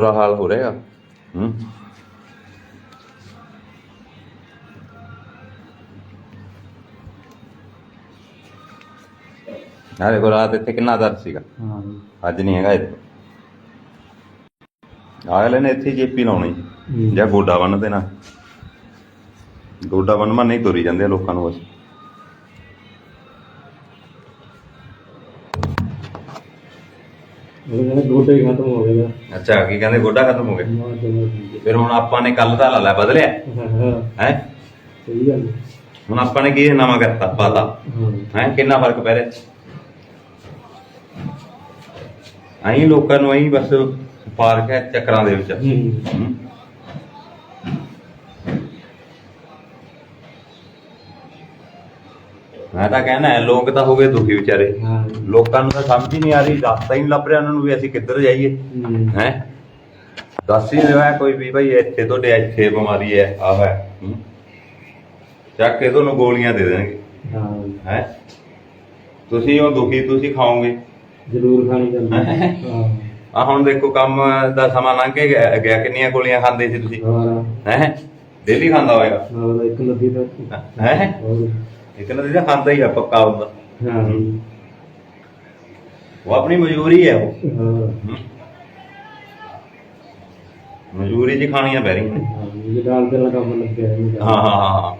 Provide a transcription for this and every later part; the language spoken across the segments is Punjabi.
ਬੁਰਾ ਹਾਲ ਹੋ ਰਿਹਾ ਹੂੰ ਆ ਦੇਖੋ ਰਾਤ ਇੱਥੇ ਕਿੰਨਾ ਦਰਦ ਸੀਗਾ ਹਾਂ ਅੱਜ ਨਹੀਂ ਹੈਗਾ ਇੱਥੇ ਅਗਲੇ ਨੇ ਇੱਥੇ ਜੇਪੀ ਲਾਉਣੀ। ਜਾਂ ਗੋਡਾ ਬੰਨ ਦੇਣਾ ਗੋਡਾ ਬੰਨ ਨਹੀਂ ਤੁਰੀ ਜਾਂਦੇ ਲੋਕਾਂ ਨੂੰ ਬਸ ਉਹ ਕਹਿੰਦਾ ਗੋਡੇ ਹੀ ਖਤਮ ਹੋ ਗਏ ਅੱਛਾ ਕੀ ਕਹਿੰਦੇ ਗੋਡਾ ਖਤਮ ਹੋ ਗਿਆ? ਨਾ ਚਲੋ ਠੀਕ ਫਿਰ ਹੁਣ ਆਪਾਂ ਨੇ ਕੱਲ ਦਾ ਲਾ ਲਿਆ ਬਦਲਿਆ। ਹੈ ਹਾਂ। ਹਾਂ? ਹੈ ਸਹੀ ਗੱਲ ਹੈ। ਹੁਣ ਆਪਾਂ ਨੇ ਕੀ ਨਵਾਂ ਕਰਤਾ ਪਤਾ। ਹਾਂ। ਹੈ? ਕਿੰਨਾ ਫ਼ਰਕ ਪੈ ਰਿਹਾ? ਆਈ ਲੋਕਾਂ ਨੂੰ ਆਈ ਬਸ ਪਾਰਕ ਹੈ ਚੱਕਰਾਂ ਦੇ ਵਿੱਚ। ਹੂੰ। ਹਮ। ਮੈਂ ਤਾਂ ਕਹਿਣਾ ਹੈ ਲੋਕ ਤਾਂ ਹੋ ਗਏ ਦੁਖੀ ਵਿਚਾਰੇ। ਹਾਂ। ਲੋਕਾਂ ਨੂੰ ਤਾਂ ਸਮਝ ਹੀ ਨਹੀਂ ਆ ਰਹੀ ਰਸਤਾ ਹੀ ਨਹੀਂ ਲੱਭ ਰਿਹਾ ਉਹਨਾਂ ਨੂੰ ਵੀ ਅਸੀਂ ਕਿੱਧਰ ਜਾਈਏ। ਹੂੰ। ਹੈ? ਦੱਸ ਹੀ ਰਿਹਾ ਕੋਈ ਵੀ ਭਾਈ ਇੱਥੇ ਤੁਹਾਡੇ ਇੱਥੇ ਬਿਮਾਰੀ ਹੈ ਆ ਹੈ। ਚੱਕ ਕੇ ਤੁਹਾਨੂੰ ਗੋਲੀਆਂ ਦੇ ਦੇਣਗੇ। ਹਾਂ। ਹੈ? ਤੁਸੀਂ ਉਹ ਦੁਖੀ ਤੁਸੀਂ ਖਾਓਗੇ। ਜ਼ਰੂਰ ਖਾਣੀ ਚਾਹੀਦੀ ਹੈ। ਹਾਂ। ਆ ਹੁਣ ਦੇਖੋ ਕੰਮ ਦਾ ਸਮਾਂ ਲੰਘ ਕੇ ਗਿਆ ਗਿਆ, ਕਿੰਨੀਆਂ ਗੋਲੀਆਂ ਖਾਂਦੇ ਸੀ ਤੁਸੀਂ? ਹੋਰ ਹੈ? ਡੇਲੀ ਖਾਂਦਾ ਹੋਏਗਾ ਹੋਰ ਇੱਕ ਨਦੀ ਦਾ ਹੈ? ਹੋਰ। ਇੱਕ ਨਾ ਜਿਹੜਾ ਖਾਂਦਾ ਹੀ ਆ ਪੱਕਾ ਹੁੰਦਾ ਹਾਂ ਉਹ ਆਪਣੀ ਮਜਬੂਰੀ ਹੈ ਉਹ। ਹਾਂ। 'ਚ ਖਾਣੀਆਂ ਪੈ ਰਹੀਆਂ। ਨੇ। ਇਹ ਦਾਲ ਤੇ ਲਗਾ ਕੰਮ ਲੱਗਿਆ ਹੈ। ਹਾਂ ਹਾਂ ਹਾਂ ਹਾਂ।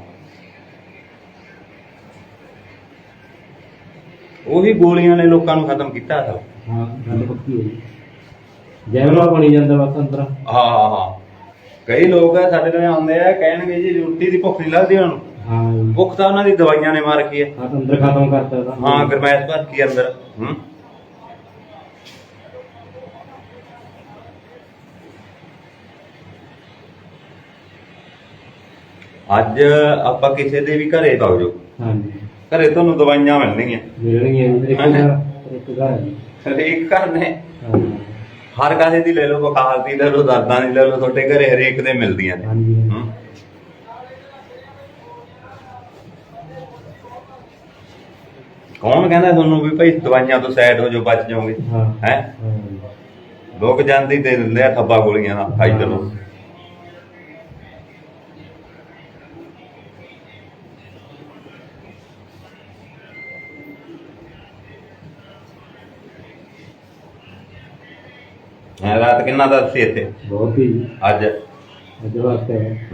ਉਹੀ ਗੋਲੀਆਂ ਨੇ ਲੋਕਾਂ ਨੂੰ ਖਤਮ ਕੀਤਾ ਅਸਲ ਹਾਂ ਗੱਲ ਪੱਕੀ ਹੋਈ ਜੈਵਲਾ ਬਣੀ ਜਾਂਦਾ ਬਸ ਅੰਦਰ। ਹਾਂ ਹਾਂ ਹਾਂ। ਕਈ ਲੋਕ ਆ ਸਾਡੇ ਨਾਲ ਆਉਂਦੇ ਆ ਕਹਿਣਗੇ ਜੀ ਰੋਟੀ ਦੀ ਭੁੱਖ ਨਹੀਂ ਲੱਗਦੀ ਉਹਨਾਂ ਨੂੰ। ਹਾਂ। ਭੁੱਖ ਤਾਂ ਉਹਨਾਂ ਦੀ ਦਵਾਈਆਂ ਨੇ ਮਾਰ ਕੀ। ਹੈ ਹਾਂ ਅੰਦਰ ਖਤਮ ਕਰਤਾ ਹਾਂ ਗਰਮੈਸ਼ ਭਰ ਕੀ ਅੰਦਰ। ਹੂੰ। ਅੱਜ ਆਪਾਂ ਕਿਸੇ ਦੇ ਵੀ ਘਰੇ ਪਾਓ ਜੋ। ਹਾਂਜੀ। ਘਰੇ ਤੁਹਾਨੂੰ ਦਵਾਈਆਂ ਮਿਲਣਗੀਆਂ। ਮਿਲਣਗੀਆਂ ਜੀ, ਇੱਕ ਘਰ ਇੱਕ ਘਰ ਹੈ। ਹਰੇਕ ਘਰ ਨੇ। ਹਾਂ ਹਰ ਕਾਸੇ ਦੀ ਲੈ ਲਓ ਬੁਖਾਰ ਦੀ ਲੈ ਲਓ ਦਰਦਾਂ ਦੀ ਲੈ ਲਓ ਤੁਹਾਡੇ ਘਰੇ ਹਰੇਕ ਦੇ ਮਿਲਦੀਆਂ ਨੇ। ਹਾਂਜੀ। ਹੂੰ। ਕੌਣ ਕਹਿੰਦਾ ਤੁਹਾਨੂੰ ਵੀ ਭਾਈ ਦਵਾਈਆਂ ਤੋਂ ਸਾਈਡ ਹੋ ਜਾਓ ਬਚ ਜਾਓਗੇ? ਹਾਂ। ਹੈ? ਹਾਂ ਲੋਕ ਜਾਂਦੇ ਹੀ ਦੇ ਦਿੰਦੇ ਆ ਠੱਬਾ ਗੋਲੀਆਂ ਨਾਲ ਖਾਈ ਚਲੋ ਐ ਰਾਤ ਕਿੰਨਾ ਦਾ ਸੀ ਇੱਥੇ? ਬਹੁਤ ਹੀ। ਅੱਜ? ਅੱਜ ਵਾਸਤੇ। ਹੈ।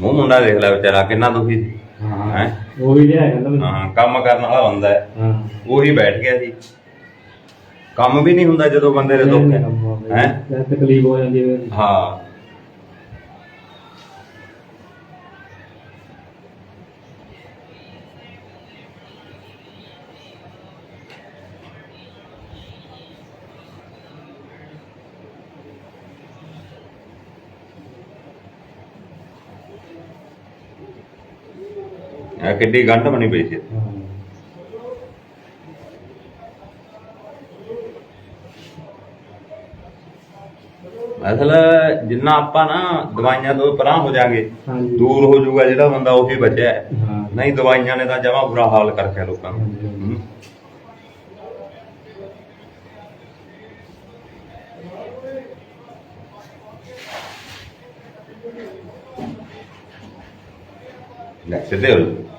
ਮੂੰਹ ਮੁੰਡਾ ਦੇਖ ਲੈ ਵਿਚਾਰਾ ਕਿੰਨਾ ਦੁਖੀ ਸੀ। ਹਾਂ। ਹੈਂ? ਉਹ ਵੀ ਲਿਆ ਕਹਿੰਦਾ ਮੈਨੂੰ। ਹਾਂ ਕੰਮ ਕਰਨ ਵਾਲਾ ਬੰਦਾ ਹੈ। ਹਾਂ। ਉਹੀ ਬੈਠ ਗਿਆ ਸੀ। ਕੰਮ ਵੀ ਨਹੀਂ ਹੁੰਦਾ ਜਦੋਂ ਬੰਦੇ ਦੇ ਦੁੱਖ ਹੈ। ਹੈਂ? ਹੈ ਤਕਲੀਫ ਹੋ ਜਾਂਦੀ ਹੈ। ਹਾਂ। ਇਹ ਕਿੱਡੀ ਗੰਢ ਬਣੀ ਪਈ ਸੀ ਅਸਲ ਜਿੰਨਾ ਆਪਾਂ ਨਾ ਦਵਾਈਆਂ ਤੋਂ ਪਰਾਂ ਹੋ ਜਾਾਂਗੇ ਹਾਂਜੀ ਦੂਰ ਹੋ ਜਾਊਗਾ ਜਿਹੜਾ ਬੰਦਾ ਉਹੀ ਬਚਿਆ ਹੈ। ਹਾਂ ਨਹੀਂ ਦਵਾਈਆਂ ਨੇ ਤਾਂ ਜਮਾ ਬੁਰਾ ਹਾਲ ਕਰਕੇ ਲੋਕਾਂ ਨੂੰ ਹਾਂਜੀ, ਹਾਂਜੀ। ਹੂੰ। ਲੈ ਸਿੱਧੇ ਹੋ ਜਾਓ।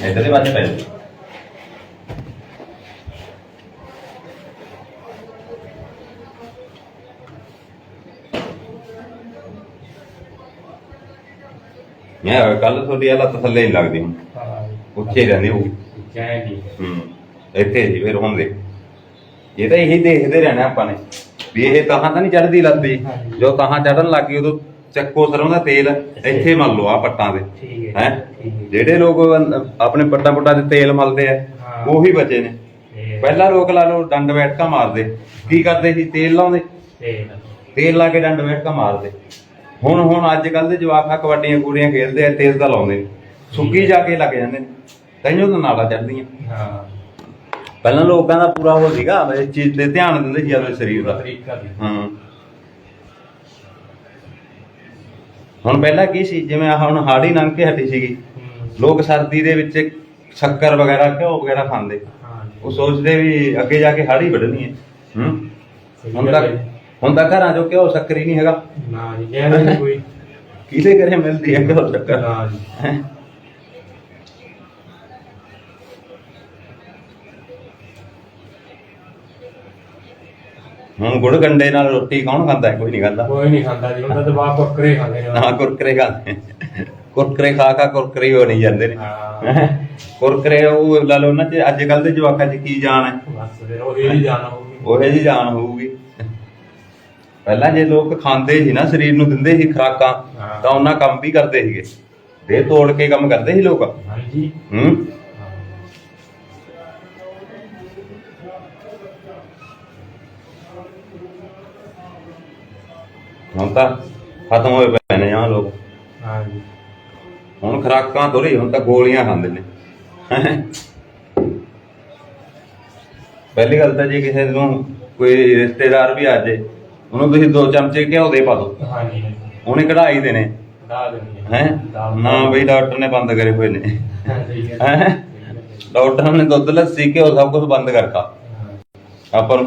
ਇੱਧਰਲੇ ਪਾਸੇ ਪੈ ਜਾਓ। ਮੈਂ ਕੱਲ ਤੁਹਾਡੀ ਇਹ ਲੱਤ ਥੱਲੇ ਨਹੀਂ ਲੱਗਦੀ। ਹੁਣ ਹਾਂ ਉੱਚੇ ਰਹਿੰਦੀ ਉਹ ਜਾਏਗੀ ਹੂੰ ਇੱਥੇ ਜੀ ਫਿਰ ਹੁਣ ਦੇਖ ਇਹ ਤਾਂ ਇਹੀ ਦੇਖਦੇ ਰਹਿਣਾ ਆਪਾਂ ਨੇ। ਵੀ ਇਹ ਤਾਹਾਂ ਤਾਂ ਨਹੀਂ ਚੜਦੀ ਲੱਦੀ ਹਾਂਜੀ। ਜੋ ਤਾਹਾਂ ਚੜਨ ਲੱਗ ਉਦੋਂ ਚੱਕੋ ਸਰੋਂ ਦਾ ਤੇਲ ਇੱਥੇ ਮਲ ਲਓ ਆ ਪੱਟਾਂ ਦੇ। ਠੀਕ ਹੈ ਜਿਹੜੇ ਲੋਕ ਆਪਣੇ ਪੱਟਾਂ ਪੁੱਟਾਂ ਦੇ ਤੇਲ ਮਲਦੇ ਆ। ਉਹੀ ਬਚੇ ਨੇ। ਪਹਿਲਾਂ ਲੋਕ ਲਾ ਲਓ ਡੰਡ ਬੈਠਕਾ ਮਾਰਦੇ। ਕੀ ਕਰਦੇ ਸੀ? ਤੇਲ ਲਾਉਂਦੇ। ਤੇਲ ਲਾ ਕੇ ਡੰਡ ਬੈਠਕਾ ਮਾਰਦੇ। ਹੁਣ ਹੁਣ ਅੱਜ ਕੱਲ ਦੇ ਜਵਾਕਾਂ ਕਬੱਡੀਆਂ ਕੁੜੀਆਂ ਖੇਡਦੇ ਆ ਤੇਲ ਤਾਂ ਲਾਉਂਦੇ ਨੇ ਸੁੱਕੀ ਜਾ ਕੇ ਲੱਗ ਜਾਂਦੇ ਨੇ। ਤੈਨੂੰ ਤਾਂ ਨਾਲਾ ਚੜਦੀਆਂ ਹਾਂ। ਪਹਿਲਾਂ ਲੋਕਾਂ ਦਾ ਪੂਰਾ ਹੋ ਸੀਗਾ ਇਸ ਚੀਜ਼ ਤੇ ਧਿਆਨ ਦਿੰਦੇ ਸੀ ਆਪਣੇ ਸਰੀਰ ਦਾ। ਹਾਂ। ਹੁਣ ਪਹਿਲਾਂ ਕੀ ਸੀ? ਜਿਵੇਂ ਆਹ ਹੁਣ ਹਾੜੀ ਲੰਘ ਕੇ ਹਟੀ ਸੀਗੀ। ਲੋਕ ਸਰਦੀ ਦੇ ਵਿੱਚ ਸ਼ੱਕਰ ਵਗੈਰਾ ਘਿਓ ਵਗੈਰਾ ਖਾਂਦੇ। ਜੀ। ਉਹ ਸੋਚਦੇ ਵੀ ਅੱਗੇ ਜਾ ਕੇ ਹਾੜੀ ਵੱਢਣੀ ਹੈ। ਹੁਣ ਤੱਕ। ਹੁਣ ਤਾਂ ਘਰਾਂ ਚੋਂ ਘਿਓ ਸ਼ੱਕਰ ਹੀ ਨਹੀਂ ਹੈਗਾ। ਨਾ ਜੀ ਕੋਈ। ਕਿਹਦੇ ਘਰੇ ਮਿਲਦੀ ਹੈ ਘਿਓ ਸ਼ੱਕਰ? ਨਾ ਜੀ। ਹੁਣ ਗੁੜ ਗੰਡੇ ਨਾਲ ਰੋਟੀ ਕੌਣ ਖਾਂਦਾ ਹੈ? ਕੋਈ ਨਹੀਂ ਖਾਂਦਾ। ਕੋਈ ਨਹੀਂ ਖਾਂਦਾ ਜੀ ਹੁਣ ਤਾਂ ਦਬਾ ਬੱਕਰੇ ਖਾਂਦੇ ਨੇ। ਨਾ ਕੁਰਕਰੇ ਖਾਂਦੇ। ਕੁਰਕਰੇ ਖਾ ਖਾ ਕੁਰਕਰੇ ਹੀ ਨਹੀਂ ਜਾਂਦੇ ਨੇ। ਹਾਂ। ਹੈਂ? ਕੁਰਕਰੇ ਉਹ ਲਾ ਲਓ ਉਹਨਾਂ ਚ ਅੱਜ ਕੱਲ ਦੇ ਜਵਾਕਾਂ ਚ ਕੀ ਜਾਣ ਹੈ? ਬਸ ਫਿਰ ਉਹ ਹੀ ਜਾਣਾ ਹੋਊਗੀ। ਉਹੇ ਜੀ ਜਾਨ ਹੋਊਗੀ। ਪਹਿਲਾਂ ਜੇ ਲੋਕ ਖਾਂਦੇ ਸੀ ਨਾ ਸਰੀਰ ਨੂੰ ਦਿੰਦੇ ਸੀ ਖੁਰਾਕਾਂ ਹਾਂ। ਤਾਂ ਉਹਨਾਂ ਕੰਮ ਵੀ ਕਰਦੇ ਸੀਗੇ। ਦੇ ਤੋੜ ਕੇ ਕੰਮ ਕਰਦੇ ਸੀ ਲੋਕ। ਹਾਂਜੀ। ਹੂੰ। ਹੁਣ ਤਾਂ ਖਤਮ ਹੋਏ ਪਏ ਨੇ ਆ ਲੋਕ। ਹਾਂ ਜੀ ਹੁਣ ਖੁਰਾਕਾਂ ਥੋੜੀ ਹੁਣ ਤਾਂ ਗੋਲੀਆਂ ਖਾਂਦੇ ਨੇ। ਪਹਿਲੀ ਗੱਲ ਤਾਂ ਜੇ ਕਿਸੇ ਨੂੰ ਕੋਈ ਰਿਸ਼ਤੇਦਾਰ ਵੀ ਆ ਜੇ ਉਹਨੂੰ ਤੁਸੀਂ ਦੋ ਚਮਚੇ ਘਿਓ ਦੇ ਪਾ ਦਿਓ ਹਾਂ ਜੀ ਉਹਨੇ ਕਢਾਈ ਦੇਣੇ ਦਾਲ ਦੇਣੀ ਹੈ। ਨਾ ਬਈ ਡਾਕਟਰ ਨੇ ਬੰਦ ਕਰੇ ਹੋਏ ਨੇ। ਡਾਕਟਰ ਨੇ ਦੁੱਧ ਲੱਸੀ ਘਿਓ ਸਭ ਕੁਝ ਬੰਦ ਕਰਤਾ। ਆਪਾਂ ਨੂੰ